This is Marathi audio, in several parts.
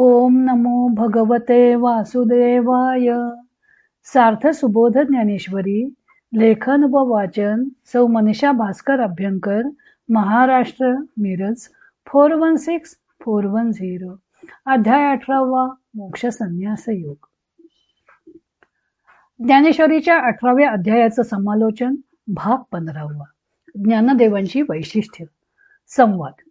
ओम नमो भगवते वासुदेवाय. सार्थ सुबोध ज्ञानेश्वरी लेखन व वाचन सौ Manisha Bhaskar Abhyankar Maharashtra Miraj four one six four one zero. अध्याय अठरावा मोक्ष संन्यास योग. ज्ञानेश्वरीच्या अठराव्या अध्यायाचं समालोचन भाग पंधरावा. ज्ञानदेवांची वैशिष्ट्य. संवाद.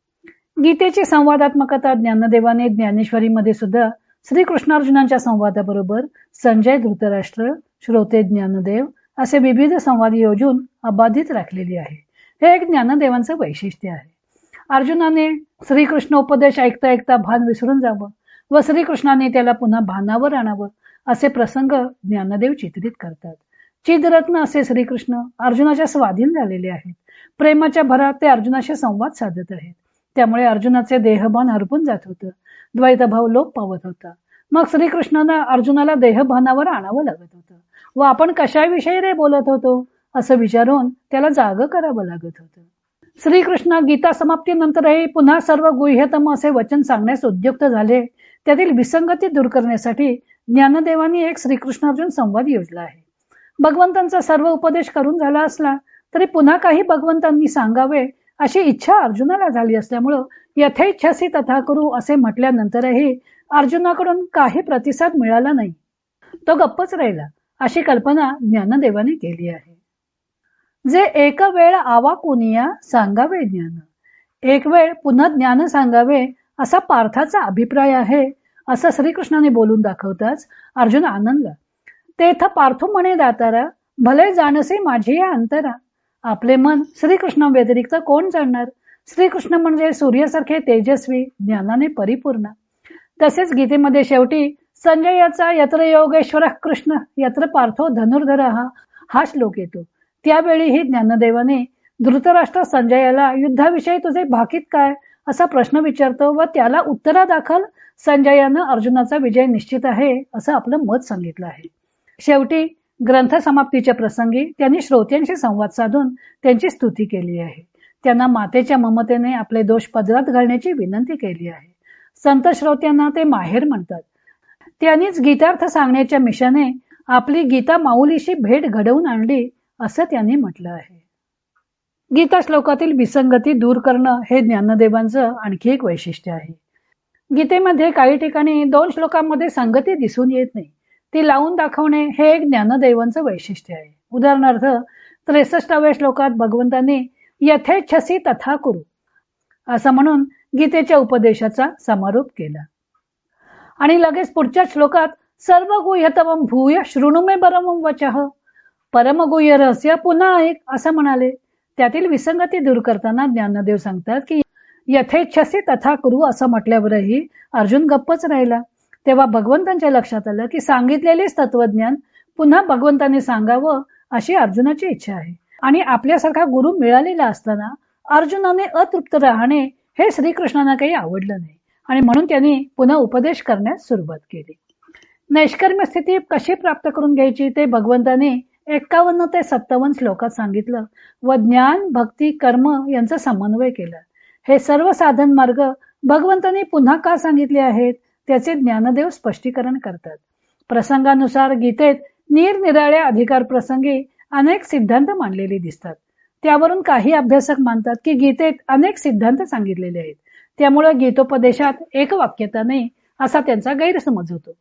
गीतेची संवादात्मकता ज्ञानदेवाने ज्ञानेश्वरीमध्ये सुद्धा श्रीकृष्णार्जुनांच्या संवादाबरोबर संजय धृतराष्ट्र श्रोते ज्ञानदेव असे विविध संवाद योजून अबाधित राखलेली आहे. हे एक ज्ञानदेवांचं वैशिष्ट्य आहे. अर्जुनाने श्रीकृष्ण उपदेश ऐकता ऐकता भान विसरून जावं व श्रीकृष्णाने त्याला पुन्हा भानावर आणावं असे प्रसंग ज्ञानदेव चित्रित करतात. चिदरत्न असे श्रीकृष्ण अर्जुनाच्या स्वाधीन झालेले आहेत. प्रेमाच्या भरात ते अर्जुनाशी संवाद साधत आहेत. त्यामुळे अर्जुनाचे देहभान हरपून जात होतं. द्वैतभाव लोप पावत होता. मग श्रीकृष्णांना अर्जुनाला देहभानावर आणावं लागत होतं. व आपण कशाविषयी रे बोलत होतो? असं विचारून त्याला जाग करावं लागत होतं. श्रीकृष्ण गीता समाप्तीनंतरही पुन्हा सर्व गुह्यतम असे वचन सांगण्यास उद्युक्त झाले. त्यातील विसंगती दूर करण्यासाठी ज्ञानदेवानी एक श्रीकृष्णार्जुन संवाद योजला आहे. भगवंतांचा सर्व उपदेश करून झाला असला तरी पुन्हा काही भगवंतांनी सांगावे अशी इच्छा अर्जुनाला झाली असल्यामुळं यथेच्छासी तथा करू असे म्हटल्यानंतरही अर्जुनाकडून काही प्रतिसाद मिळाला नाही. तो गप्पच राहिला. अशी कल्पना ज्ञानदेवाने केली आहे. जे एक वेळ आवा कुनिया सांगावे ज्ञान एक वेळ पुन्हा ज्ञान सांगावे असा पार्थाचा अभिप्राय आहे असं श्रीकृष्णाने बोलून दाखवताच अर्जुन आनंदला तेथ पार्थो म्हणे दातारा भले जाणसे माझी या अंतरा आपले मन श्रीकृष्ण व्यतिरिक्त कोण जाणणार? श्रीकृष्ण म्हणजे सूर्यासारखे तेजस्वी ज्ञानाने परिपूर्ण. तसेच गीतेमध्ये शेवटी संजयाचा यत्र योगेश्वर कृष्ण यत्र पार्थो धनुर्धर हा हा श्लोक येतो. त्यावेळी ही ज्ञानदेवाने धृतराष्ट्र संजयाला युद्धाविषयी तुझे भाकीत काय? असा प्रश्न विचारतो व त्याला उत्तरादाखल संजयानं अर्जुनाचा विजय निश्चित आहे असं आपलं मत सांगितलं आहे. शेवटी ग्रंथ समाप्तीच्या प्रसंगी त्यांनी श्रोत्यांशी संवाद साधून त्यांची स्तुती केली आहे. त्यांना मातेच्या ममतेने आपले दोष पदरात घालण्याची विनंती केली आहे. संत श्रोत्यांना ते माहेर म्हणतात. त्यांनीच गीतार्थ सांगण्याच्या मिशाने आपली गीता माऊलीशी भेट घडवून आणली असं त्यांनी म्हटलं आहे. गीता श्लोकातील विसंगती दूर करणं हे ज्ञानदेवांचं आणखी एक वैशिष्ट्य आहे. गीतेमध्ये काही ठिकाणी दोन श्लोकांमध्ये संगती दिसून येत नाही. ती लावून दाखवणे हे एक ज्ञानदेवांचं वैशिष्ट्य आहे. उदाहरणार्थ त्रेसष्टाव्या श्लोकात भगवंतांनी यथेच्छसी तथा करू असं म्हणून गीतेच्या उपदेशाचा समारोप केला. आणि लगेच पुढच्या श्लोकात सर्व गुह्यतम भूय शृणुमे परम वचह परमगुह्य रहस्य पुन्हा ऐक असं म्हणाले. त्यातील विसंगती दूर करताना ज्ञानदेव सांगतात की यथेच्छसी तथा करू असं म्हटल्यावरही अर्जुन गप्पच राहिला. तेव्हा भगवंतांच्या लक्षात आलं की सांगितलेलेच तत्वज्ञान पुन्हा भगवंतांनी सांगावं अशी अर्जुनाची इच्छा आहे. आणि आपल्यासारखा गुरु मिळालेला असताना अर्जुनाने अतृप्त राहणे हे श्रीकृष्णांना काही आवडलं नाही. आणि म्हणून त्यांनी पुन्हा उपदेश करण्यास सुरुवात केली. नैष्कर्म्य स्थिती कशी प्राप्त करून घ्यायची ते भगवंताने एक्कावन्न ते सत्तावन्न श्लोकात सांगितलं. व ज्ञान भक्ती कर्म यांचा समन्वय केला. हे सर्व साधन मार्ग भगवंतांनी पुन्हा का सांगितले आहेत? त्याचे ज्ञानदेव स्पष्टीकरण करतात. प्रसंगानुसार गीतेत निरनिराळ्या अधिकार प्रसंगी अनेक सिद्धांत मांडलेले दिसतात. त्यावरून काही अभ्यासक मानतात की गीतेत अनेक सिद्धांत सांगितलेले आहेत. त्यामुळे गीतोपदेशात एक वाक्यता नाही असा त्यांचा गैरसमज होतो.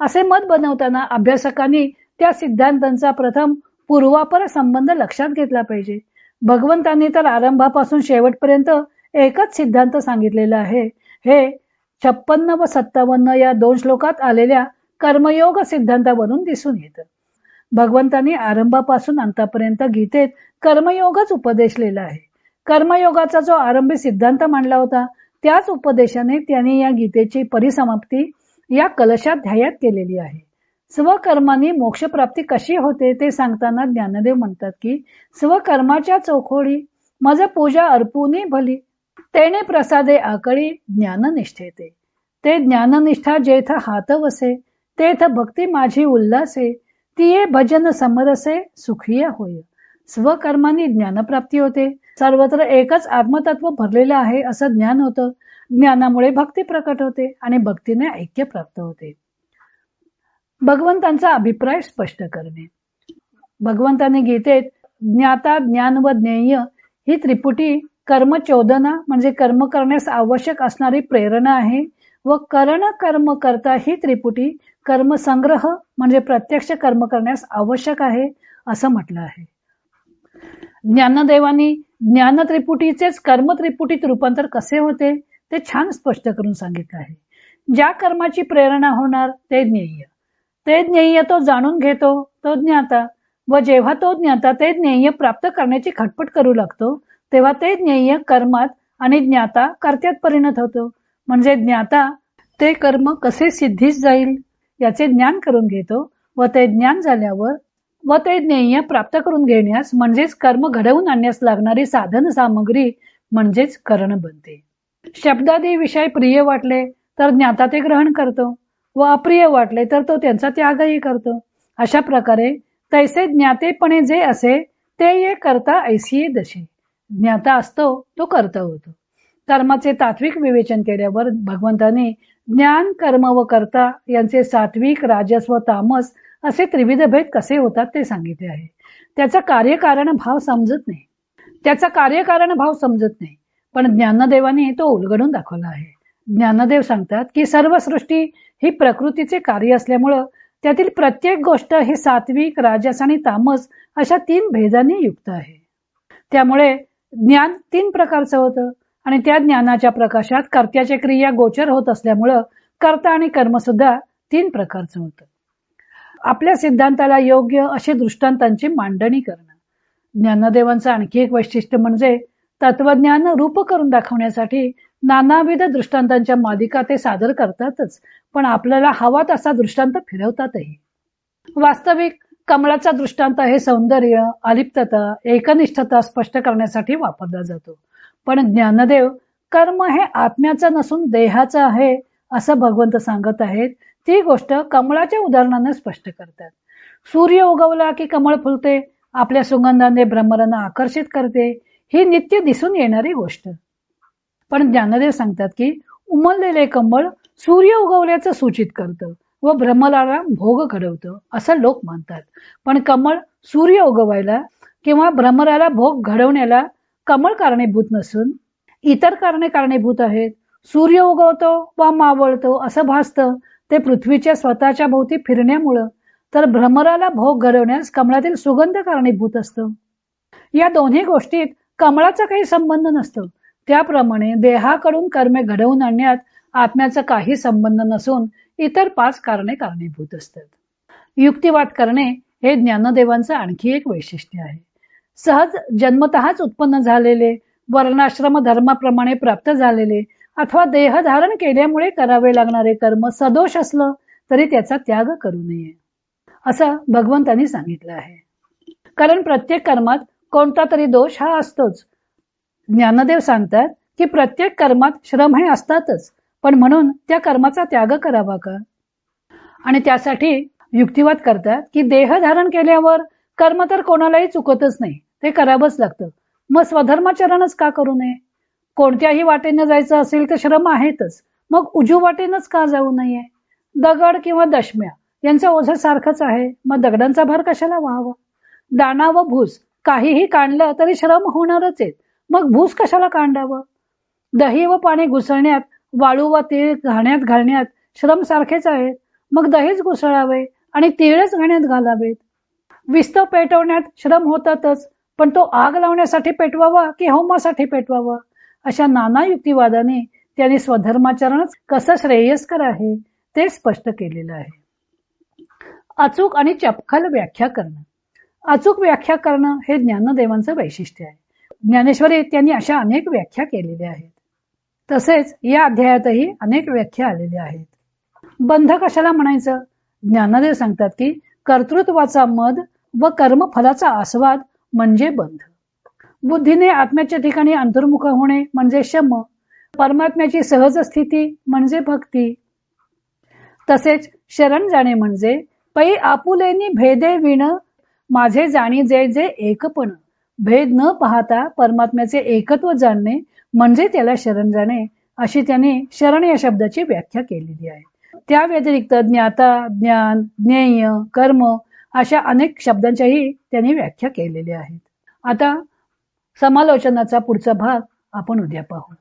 असे मत बनवताना अभ्यासकांनी त्या सिद्धांतांचा प्रथम पूर्वापर संबंध लक्षात घेतला पाहिजे. भगवंतांनी तर आरंभापासून शेवटपर्यंत एकच सिद्धांत सांगितलेला आहे हे छप्पन्न व सत्तावन्न या दोन श्लोकात आलेल्या कर्मयोग सिद्धांतावरून दिसून येतं. भगवंतांनी आरंभापासून अंतापर्यंत गीतेत कर्मयोगच उपदेशलेला आहे. कर्मयोगाचा जो आरंभी सिद्धांत मांडला होता त्याच उपदेशाने त्यांनी या गीतेची परिसमाप्ती या कलशाध्यायात केलेली आहे. स्वकर्माने मोक्षप्राप्ती कशी होते ते सांगताना ज्ञानदेव म्हणतात की स्वकर्माच्या चौखोडी माझं पूजा अर्पूनही भली तेने प्रसादे आकळी ज्ञाननिष्ठेते. ते ज्ञाननिष्ठा जेथ हातवसे तेथ भक्ती माझी उल्हासे तिये भजन समरसे सुखिया होय. स्वकर्माने ज्ञानप्राप्ती होते. सर्वत्र एकच आत्मतत्व भरलेलं आहे असं ज्ञान होतं. ज्ञानामुळे भक्ती प्रकट होते आणि भक्तीने ऐक्य प्राप्त होते. भगवंतांचा अभिप्राय स्पष्ट करणे. भगवंतांनी गीतेत ज्ञाता ज्ञान व ज्ञेय ही त्रिपुटी कर्म चोदना म्हणजे कर्म करण्यास आवश्यक असणारी प्रेरणा आहे व करण कर्म करता ही त्रिपुटी कर्म संग्रह म्हणजे प्रत्यक्ष कर्म करण्यास आवश्यक आहे असं म्हटलं आहे. ज्ञानदेवानी ज्ञान त्रिपुटीचेच कर्म त्रिपुटीत रूपांतर कसे होते ते छान स्पष्ट करून सांगितलं आहे. ज्या कर्माची प्रेरणा होणार ते ज्ञेय. ते ज्ञेय तो जाणून घेतो तो ज्ञाता व जेव्हा तो ज्ञाता ते ज्ञेय प्राप्त करण्याची खटपट करू लागतो तेव्हा ते ज्ञेय कर्मात आणि ज्ञाता कर्त्यात परिणत होतो. म्हणजे ज्ञाता ते कर्म कसे सिद्धीस जाईल याचे ज्ञान करून घेतो व ते ज्ञान झाल्यावर व ते ज्ञेय प्राप्त करून घेण्यास म्हणजेच कर्म घडवून आणण्यास लागणारी साधन सामग्री म्हणजेच करण बनते. शब्दादी विषय प्रिय वाटले तर ज्ञाता ते ग्रहण करतो व अप्रिय वाटले तर तो त्यांचा त्यागही करतो. अशा प्रकारे तैसे ज्ञातेपणे जे असे ते ये करता ऐसी दशी. ज्ञाता असतो तो कर्ता होतो. कर्माचे तात्विक विवेचन केल्यावर भगवंताने ज्ञान कर्म व कर्ता यांचे सात्विक राजस व तामस असे त्रिविध भेद कसे होतात ते सांगितले आहे. त्याचा कार्यकारण भाव समजत नाही. त्याचा कार्यकारण भाव समजत नाही. पण ज्ञानदेवाने तो उलगडून दाखवला आहे. ज्ञानदेव सांगतात की सर्व सृष्टी ही प्रकृतीचे कार्य असल्यामुळं त्यातील प्रत्येक गोष्ट ही सात्विक राजस आणि तामस अशा तीन भेदांनी युक्त आहे. त्यामुळे ज्ञान तीन प्रकारचं होतं. आणि त्या ज्ञानाच्या प्रकाशात कर्त्याच्या क्रिया गोचर होत असल्यामुळं कर्ता आणि कर्म सुद्धा तीन प्रकारचं होतं. आपल्या सिद्धांताला योग्य अशी दृष्टांतांची मांडणी करणं. ज्ञानदेवांचं आणखी एक वैशिष्ट्य म्हणजे तत्वज्ञान रूप करून दाखवण्यासाठी नानाविध दृष्टांतांच्या मालिका ते सादर करतातच पण आपल्याला हवा तसा दृष्टांत फिरवतातही. वास्तविक कमळाचा दृष्टांत हे सौंदर्य अलिप्तता एकनिष्ठता स्पष्ट करण्यासाठी वापरला जातो. पण ज्ञानदेव कर्म हे आत्म्याचं नसून देहाचं आहे असं भगवंत सांगत आहेत. ती गोष्ट कमळाच्या उदाहरणाने स्पष्ट करतात. सूर्य उगवला की कमळ फुलते आपल्या सुगंधाने भ्रमरांना आकर्षित करते ही नित्य दिसून येणारी गोष्ट. पण ज्ञानदेव सांगतात की उमललेले कमळ सूर्य उगवल्याचं सूचित करतं. व भ्रमराला भोग घडवतं असं लोक मानतात. पण कमळ सूर्य उगवायला किंवा भ्रमराला भोग घडवण्याला कमळ कारणीभूत नसून इतर कारणे कारणीभूत आहेत. सूर्य उगवतो वा मावळतो असं भासतं. ते पृथ्वीच्या स्वतःच्या भोवती फिरण्यामुळं. तर भ्रमराला भोग घडवण्यास कमळातील सुगंध कारणीभूत असतं. या दोन्ही गोष्टीत कमळाचा काही संबंध नसतो. त्याप्रमाणे देहाकडून कर्मे घडवून आणण्यात आत्म्याचा काही संबंध नसून इतर पाच कारणे कारणीभूत असतात. युक्तिवाद करणे हे ज्ञानदेवांचं आणखी एक वैशिष्ट्य आहे. सहज जन्मतःच उत्पन्न झालेले वर्णाश्रम धर्माप्रमाणे प्राप्त झालेले अथवा देह धारण केल्यामुळे करावे लागणारे कर्म सदोष असलं तरी त्याचा त्याग करू नये असं भगवंतांनी सांगितलं आहे. कारण प्रत्येक कर्मात कोणता तरी दोष हा असतोच. ज्ञानदेव सांगतात की प्रत्येक कर्मात श्रम हे असतातच पण म्हणून त्या कर्माचा त्याग करावा का? आणि त्यासाठी युक्तिवाद करतात की देह धारण केल्यावर कर्म तर कोणालाही चुकतच नाही ते करावंच लागतं. मग स्वधर्माचरणच का करू नये? कोणत्याही वाटेनं जायचं असेल तर श्रम आहेतच. मग उजू वाटेनच का जाऊ नये? दगड किंवा दशम्या यांचं ओझं सारखंच आहे. मग दगडांचा भार कशाला व्हावा? दाणा व भूस काहीही काढलं तरी श्रम होणारच आहेत. मग भूस कशाला कांडावं? दही व पाणी घुसळण्यात वाळू व तीळ घाण्यात घालण्यात श्रम सारखेच आहेत. मग दहीच घुसळावे आणि तीळच घाण्यात घालावेत. विस्त पेटवण्यात श्रम होतातच पण तो आग लावण्यासाठी पेटवावा की होमासाठी पेटवावा? अशा नाना युक्तिवादाने त्यांनी स्वधर्माचरणच कसं श्रेयस्कर आहे ते स्पष्ट केलेलं आहे. अचूक आणि चपखल व्याख्या करणं. अचूक व्याख्या करणं हे ज्ञानदेवांचं वैशिष्ट्य आहे. ज्ञानेश्वरी त्यांनी अशा अनेक व्याख्या केलेल्या आहेत. तसेच या अध्यायातही अनेक व्याख्या आलेल्या आहेत. बंध कशाला म्हणायचं? ज्ञानदेव सांगतात की कर्तृत्वाचा मद व कर्मफलाचा आस्वाद म्हणजे बंध. बुद्धीने आत्म्याच्या ठिकाणी अंतर्मुख होणे म्हणजे शम परमात्म्याची सहज स्थिती म्हणजे भक्ती. तसेच शरण जाणे म्हणजे पै आपुलेनी भेदे विण माझे जाणी जे जे एकपण. भेद न पाहता परमात्म्याचे एकत्व जाणणे म्हणजे त्याला शरण जाणे अशी त्याने शरण या शब्दाची व्याख्या केलेली आहे. त्या व्यतिरिक्त ज्ञाता ज्ञान ज्ञेय कर्म अशा अनेक शब्दांच्याही त्यांनी व्याख्या केलेल्या आहेत. आता समालोचनाचा पुढचा भाग आपण उद्या पाहू.